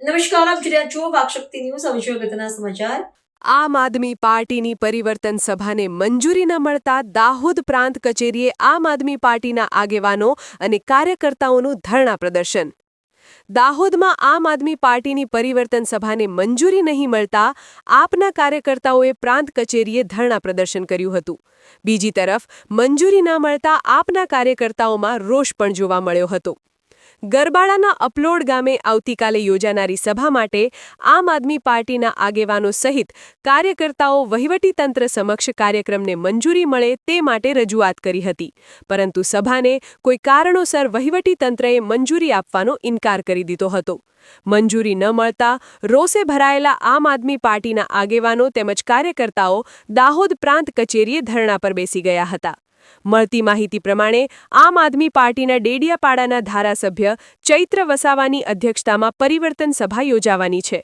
નમસ્કાર, આપ જોઈ છો વાકશક્તિ ન્યૂઝ. હવે જોઈએ અગત્યના સમાચાર. આમ આદમી પાર્ટીની પરિવર્તન સભાને મંજૂરી ન મળતા દાહોદ પ્રાંત કચેરીએ આમ આદમી પાર્ટીના આગેવાનો અને કાર્યકર્તાઓનું ધરણા પ્રદર્શન. દાહોદમાં આમ આદમી પાર્ટીની પરિવર્તન સભાને મંજૂરી નહીં મળતા આપના કાર્યકર્તાઓએ પ્રાંત કચેરીએ ધરણા પ્રદર્શન કર્યું હતું. બીજી તરફ, મંજૂરી ન મળતા આપના કાર્યકર્તાઓમાં રોષ પણ જોવા મળ્યો હતો. ગરબાડાના અપલોડ ગામે આવતીકાલે યોજાનારી સભા માટે આમ આદમી પાર્ટીના આગેવાનો સહિત કાર્યકર્તાઓ વહીવટીતંત્ર સમક્ષ કાર્યક્રમને મંજૂરી મળે તે માટે રજૂઆત કરી હતી. પરંતુ સભાને કોઈ કારણોસર વહીવટીતંત્રએ મંજૂરી આપવાનો ઇનકાર કરી દીધો હતો. મંજૂરી ન મળતા રોષે ભરાયેલા આમ આદમી પાર્ટીના આગેવાનો તેમજ કાર્યકર્તાઓ દાહોદ પ્રાંત કચેરીએ ધરણા પર બેસી ગયા હતા. મળતી માહિતી પ્રમાણે આમ આદમી પાર્ટીના ડેડિયાપાડાના ધારાસભ્ય ચૈત્ર વસાવાની અધ્યક્ષતામાં પરિવર્તન સભા યોજાવાની છે.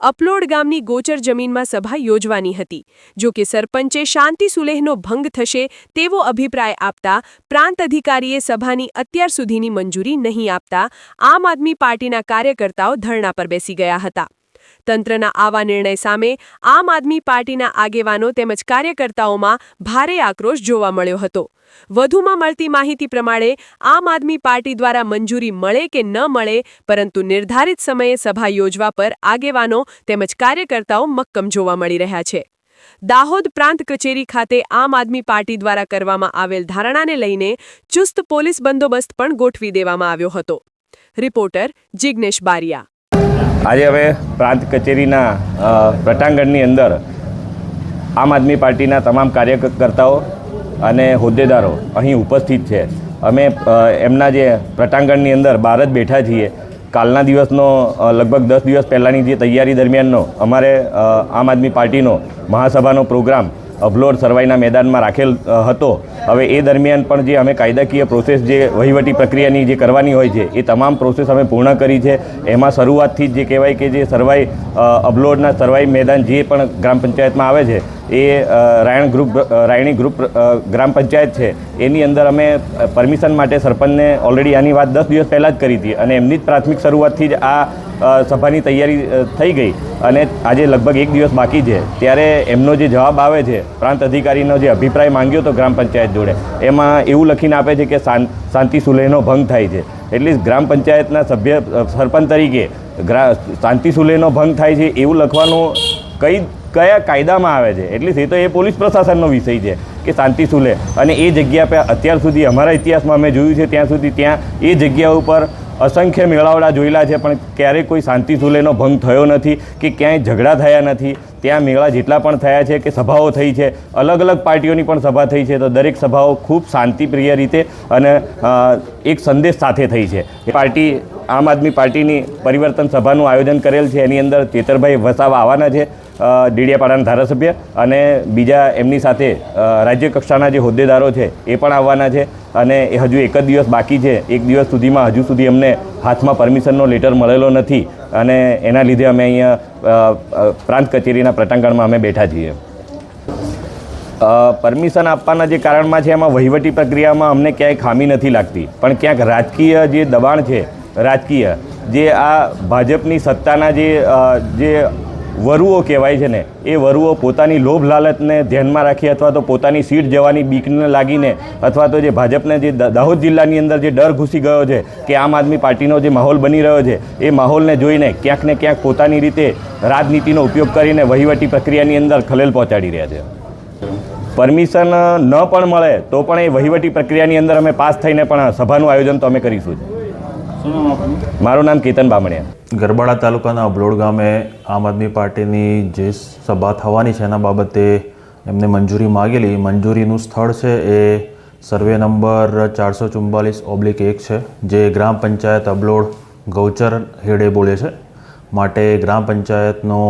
અપલોડ ગામની ગોચર જમીનમાં સભા યોજવાની હતી. જો કે સરપંચે શાંતિ સુલેહનો ભંગ થશે તેવો અભિપ્રાય આપતા પ્રાંત અધિકારીએ સભાની અત્યાર સુધીની મંજૂરી નહીં આપતા આમ આદમી પાર્ટીના કાર્યકર્તાઓ ધરણા પર બેસી ગયા હતા. તંત્રના આવા નિર્ણય સામે આમ આદમી પાર્ટીના આગેવાનો તેમજ કાર્યકર્તાઓમાં ભારે આક્રોશ જોવા મળ્યો હતો. વધુમાં મળતી માહિતી પ્રમાણે આમ આદમી પાર્ટી દ્વારા મંજૂરી મળે કે ન મળે, પરંતુ નિર્ધારિત સમયે સભા યોજવા પર આગેવાનો તેમજ કાર્યકર્તાઓ મક્કમ જોવા મળી રહ્યા છે. દાહોદ પ્રાંત કચેરી ખાતે આમ આદમી પાર્ટી દ્વારા કરવામાં આવેલ ધારણાને લઈને ચુસ્ત પોલીસ બંદોબસ્ત પણ ગોઠવી દેવામાં આવ્યો હતો. રિપોર્ટર જિગ્નેશ બારિયા. આજે હવે પ્રાંત કચેરીના પ્રટાંગણની અંદર આમ આદમી પાર્ટીના તમામ કાર્યકર્તાઓ અને હોદ્દેદારો અહીં ઉપસ્થિત છે. અમે એમના જે પ્રટાંગણની અંદર બહાર જ બેઠા છીએ. કાલના દિવસનો લગભગ દસ દિવસ પહેલાંની જે તૈયારી દરમિયાનનો અમારે આમ આદમી પાર્ટીનો મહાસભાનો પ્રોગ્રામ અભલોડ સરવાઈના મેદાનમાં રાખેલ હતો. હવે એ દરમિયાન પણ જે અમે કાયદાકીય પ્રોસેસ જે વહીવટી પ્રક્રિયાની જે કરવાની હોય છે, એ તમામ પ્રોસેસ અમે પૂર્ણ કરી છે. એમાં શરૂઆતથી જ કહેવાય કે જે સરવાઈ અબલોડના સરવાઈ મેદાન જે પણ ગ્રામ પંચાયતમાં આવે છે, એ રાયણ ગ્રુપ રાયણી ગ્રુપ ગ્રામ પંચાયત છે. એની અંદર અમે પરમિશન માટે સરપંચને ઓલરેડી આની વાત દસ દિવસ પહેલાં જ કરી હતી અને એમની જ પ્રાથમિક શરૂઆતથી જ આ સભાની તૈયારી થઈ ગઈ. અને આજે લગભગ એક દિવસ બાકી છે. ત્યારે એમનો જે જવાબ આવે છે, પ્રાંત અધિકારીનો જે અભિપ્રાય માંગ્યો હતો ગ્રામ પંચાયત જોડે, એમાં એવું લખીને આપે છે કે શાંતિ સુલેહનો ભંગ થાય છે. એટલે ગ્રામ પંચાયતના સભ્ય સરપંચ તરીકે શાંતિ સુલેહનો ભંગ થાય છે એવું લખવાનું કઈ, કયા કાયદામાં આવે છે? એટલે એ તો એ પોલીસ પ્રશાસનનો વિષય છે કે શાંતિ સુલે અને એ જગ્યા પર અત્યાર સુધી અમારા ઇતિહાસમાં અમે જોયું છે, ત્યાં સુધી ત્યાં એ જગ્યા ઉપર અસંખ્ય મેળાવડા જોયેલા છે, પણ ક્યારેય કોઈ શાંતિ સુલેનો ભંગ થયો નથી કે ક્યાંય ઝઘડા થયા નથી. ત્યાં મેળા જેટલા પણ થયા છે કે સભાઓ થઈ છે, અલગ અલગ પાર્ટીઓની પણ સભા થઈ છે, તો દરેક સભાઓ ખૂબ શાંતિપ્રિય રીતે અને એક સંદેશ સાથે થઈ છે. પાર્ટી, આમ આદમી પાર્ટીની પરિવર્તન સભાનું આયોજન કરેલ છે, એની અંદર ચેતરભાઈ વસાવા આવવાના છે ડેડિયાપાડાના ધારાસભ્ય અને બીજા એમની સાથે રાજ્ય કક્ષાના જે હોદ્દેદારો છે, એ પણ આવવાના છે. અને એ હજુ એક જ દિવસ બાકી છે. એક દિવસ સુધીમાં હજુ સુધી અમને હાથમાં પરમિશનનો લેટર મળેલો નથી અને એના લીધે અમે અહીંયા પ્રાંત કચેરીના પ્રટાંગણમાં અમે બેઠા છીએ. પરમિશન આપવાના જે કારણમાં છે, એમાં વહીવટી પ્રક્રિયામાં અમને ક્યાંય ખામી નથી લાગતી. પણ ક્યાંક રાજકીય જે દબાણ છે, રાજકીય, જે આ ભાજપની સત્તાના જે જે વરુઓ કહેવાય છે ને, એ વરુઓ પોતાની લોભ લાલચને ધ્યાનમાં રાખી અથવા તો પોતાની સીટ જવાની બીકને લાગીને અથવા તો જે ભાજપને જે દાહોદ જિલ્લાની અંદર જે ડર ઘૂસી ગયો છે કે આમ આદમી પાર્ટીનો જે માહોલ બની રહ્યો છે, એ માહોલને જોઈને ક્યાંક ને ક્યાંક પોતાની રીતે રાજનીતિનો ઉપયોગ કરીને વહીવટી પ્રક્રિયાની અંદર ખલેલ પહોંચાડી રહ્યા છે. પરમિશન ન પણ મળે તો પણ એ વહીવટી પ્રક્રિયાની અંદર અમે પાસ થઈને પણ સભાનું આયોજન તો અમે કરીશું મારું નામ કેતન બામણિયા. ગરબાડા તાલુકાના અબલોડ ગામે આમ આદમી પાર્ટીની જે સભા થવાની છે એના બાબતે એમને મંજૂરી માગેલી. મંજૂરીનું સ્થળ છે એ સર્વે નંબર ચારસો ચુમ્બાલીસ ઓબ્લિક એક છે જે ગ્રામ પંચાયત અબલોડ ગૌચર હેડે બોલે છે. માટે ગ્રામ પંચાયતનો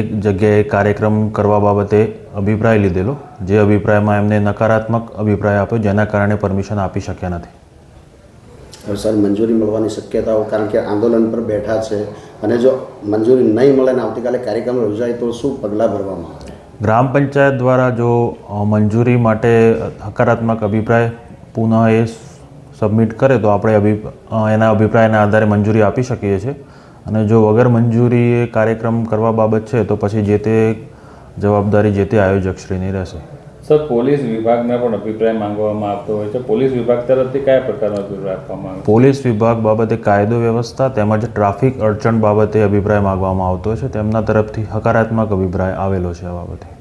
એક જગ્યાએ કાર્યક્રમ કરવા બાબતે અભિપ્રાય લીધેલો જે અભિપ્રાયમાં એમને નકારાત્મક અભિપ્રાય આપ્યો જેના કારણે પરમિશન આપી શક્યા નથી. સર, મંજૂરી મળવાની શક્યતાઓ કારણ કે આંદોલન પર બેઠા છે અને જો મંજૂરી નહીં મળે ને આવતીકાલે કાર્યક્રમ યોજાય તો શું પગલાં ભરવામાં આવે? ગ્રામ પંચાયત દ્વારા જો મંજૂરી માટે હકારાત્મક અભિપ્રાય પુનઃ એ સબમિટ કરે તો આપણે અભિ એના અભિપ્રાયના આધારે મંજૂરી આપી શકીએ છીએ. અને જો વગર મંજૂરી એ કાર્યક્રમ કરવા બાબત છે તો પછી જે તે જવાબદારી જે તે આયોજકશ્રીની રહેશે. સર પોલીસ વિભાગને પણ અભિપ્રાય માંગવામાં આવતો હોય છે. પોલીસ વિભાગ તરફથી કયા પ્રકારનો અભિપ્રાય આપવામાં આવે? પોલીસ વિભાગ બાબતે કાયદો વ્યવસ્થા તેમજ ટ્રાફિક અડચણ બાબતે અભિપ્રાય માગવામાં આવતો છે. તેમના તરફથી હકારાત્મક અભિપ્રાય આવેલો છે આ બાબતે.